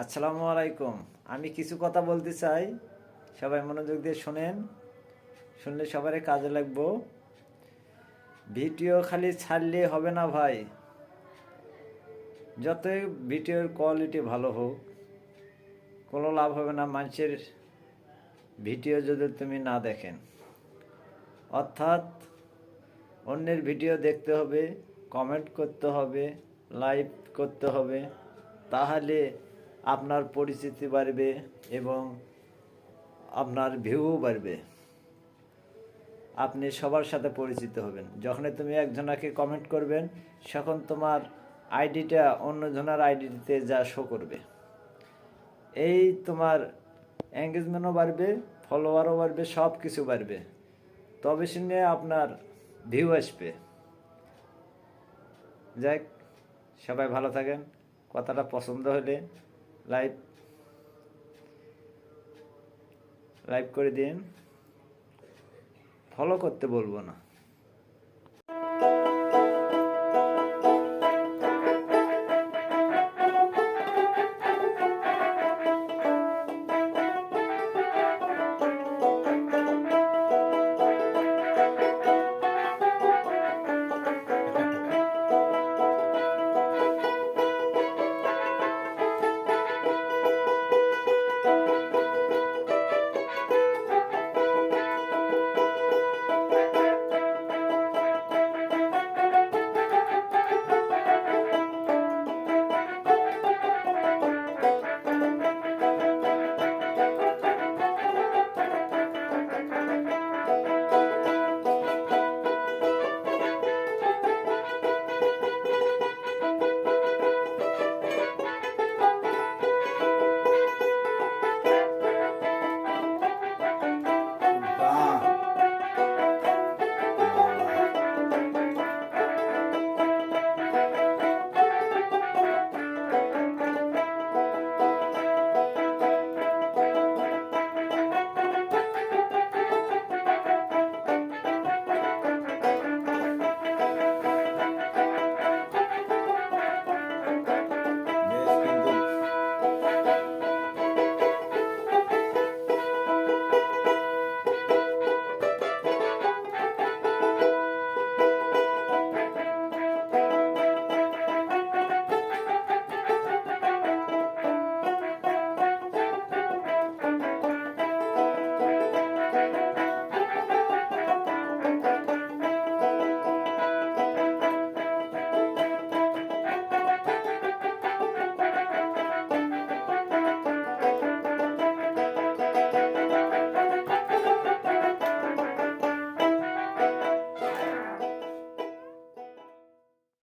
আসসালামু আলাইকুম। আমি কিছু কথা বলতে চাই। সবাই মনোযোগ দিয়ে শোনেন। শুনলে সবারই কাজে লাগবো। ভিডিও খালি ছাড়লে হবে না ভাই। যতই ভিডিওর কোয়ালিটি ভালো হোক, কোনো লাভ হবে না মানুষের ভিডিও যদি তুমি না দেখেন। অর্থাৎ অন্যের ভিডিও দেখতে হবে কমেন্ট করতে হবে লাইভ করতে হবে, তাহলে আপনার পরিচিতি বাড়বে এবং আপনার ভিউও বাড়বে। আপনি সবার সাথে পরিচিত হবেন। যখনই তুমি একজনাকে কমেন্ট করবেন, তখন তোমার আইডিটা অন্যজনের আইডিতে যা শো করবে। এই তোমার এঙ্গেজমেন্টও বাড়বে ফলোয়ারও বাড়বে সব কিছু বাড়বে। তবে শুনে আপনার ভিউ আসবে। যাই সবাই ভালো থাকেন। কথাটা পছন্দ হলে লাইভ লাইভ করে দিন। ফলো করতে বলব না।